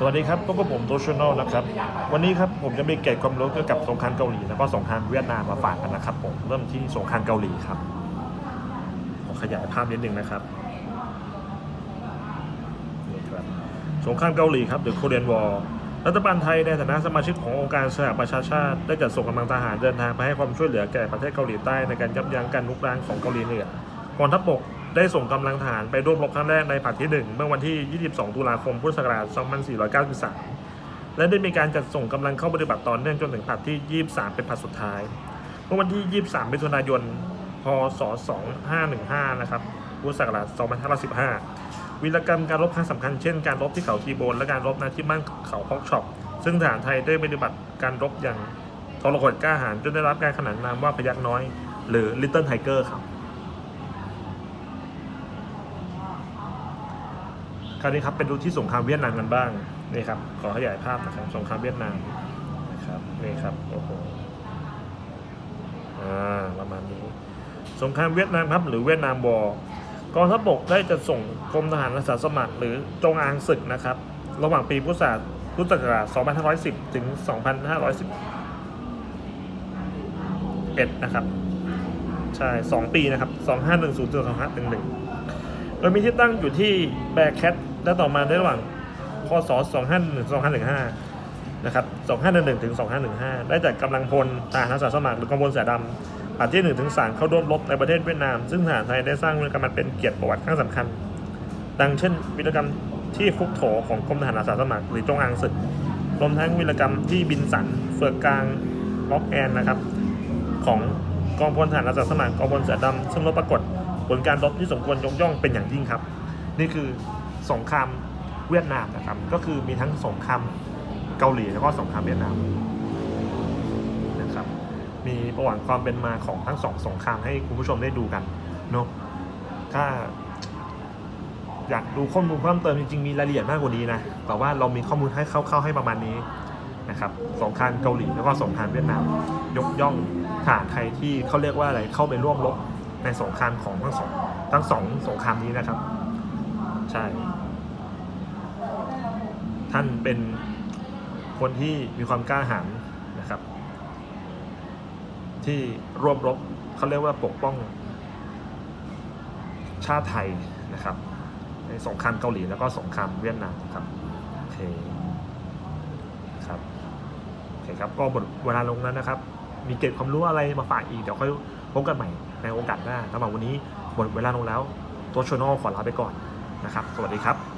สวัสดีครับพบกับผมโตชโนนะครับ วันนี้ครับผมจะมีเกร็ดความรู้เกี่ยวกับสงครามเกาหลีแล้วก็สงครามเวียดนามมาฝากกันนะครับผมเริ่มที่สงครามเกาหลีครับขอขยายภาพนิดนึงนะครับนี่ครับสงครามเกาหลีครับหรือ Korean War รัฐบาลไทยในฐานะสมาชิกขององค์การสหประชาชาติ ได้จัดส่งกำลังทหารเดินทางไปให้ความช่วยเหลือแก่ประเทศเกาหลีใต้ในการยับยั้งการลุกรานของเกาหลีเหนือกองทัพบก ได้ส่งกำลังทหารไปร่วมรบครั้งแรกในผลัดที่ 1 เมื่อวันที่ 22 ตุลาคม พุทธศักราช 2493 และได้มีการจัดส่งกำลังเข้าปฏิบัติต่อเนื่องจนถึงผลัดที่ 23 เป็นผลัดสุดท้าย เมื่อวันที่ 23 มิถุนายน พศ 2515 นะครับ พุทธศักราช 2515 วีรกรรมการรบครั้งสำคัญเช่นการรบที่เขาทีโบนและการรบณที่มั่นเขาฮอกช็อป ซึ่งทหารไทยได้ปฏิบัติการรบอย่างทรหดกล้าหาญจนได้รับการขนานนามว่าพยักน้อย หรือ Little Tiger ครับ คราวนี้ครับเป็นดูที่สงครามเวียดนามกันบ้างนี่ครับขอขยายภาพนะครับสงครามเวียดนามนะครับนี่ครับโอ้โหอ่าประมาณนี้ สงครามเวียดนามครับ หรือเวียดนามวอร์กองทัพบกได้จะส่งกรมทหารอาสาสมัคร หรือจงอางศึกนะครับ ระหว่างปีพุทธศักราชพุทธศักราช 2510 ถึง 2511 นะครับ ใช่ 2 ปีนะครับ 2510 ถึง 2511 โดยมีที่ตั้งอยู่ที่แบร์แคทและต่อมาในระหว่างพศ2515นะครับ2511ถึง2515 ได้จัดกำลังพลทหารอาสาสมัครหรือกองพลเสือดำผลัดที่1ถึง3เข้าร่วมรบในประเทศเวียดนาม ซึ่งทหารไทยได้สร้างวีรกรรมมันเป็นเกียรติประวัติครั้งสำคัญ ดังเช่นวีรกรรมที่คุกโถของกรมทหารอาสาสมัครหรือจงอางศึกรวมทั้งวีรกรรมที่บินสันเฟือกกลางล็อกแอนนะครับของกองพลทหารอาสาสมัครกองพลเสือดำซึ่งรบปรากฏ ผลการรบที่สมควรยกย่องเป็นอย่างยิ่งครับ นี่คือสงครามเวียดนามนะครับ ก็คือมีทั้งสงครามเกาหลีแล้วก็สงครามเวียดนามนะครับ มีประวัติความเป็นมาของทั้งสองสงครามให้คุณผู้ชมได้ดูกันเนาะถ้าอยากดูข้อมูลเพิ่มเติมจริงๆมีรายละเอียดมากกว่านี้นะแต่ว่าเรามีข้อมูลให้เข้าๆให้ประมาณนี้นะครับสงครามเกาหลีแล้วก็สงครามเวียดนาม ยกย่องทหารไทยที่เขาเรียกว่าอะไรเข้าไปร่วมรบ ในสงครามของทั้งสองทั้งสองสงครามนี้นะครับ ใช่ ท่านเป็นคนที่มีความกล้าหาญนะครับ ที่ร่วมรบเขาเรียกว่าปกป้อง ชาติไทยนะครับ ในสงครามเกาหลีแล้วก็สงครามเวียดนามครับโอเคครับโอเคครับก็หมดเวลาลงแล้วนะครับ มีเกร็ดความรู้อะไรมาฝากอีก เดี๋ยวค่อยพบกันใหม่ในโอกาสหน้าสำหรับวันนี้หมดเวลาลงแล้ว ตัวช n นลขอลาไปก่อนนะครับ สวัสดีครับ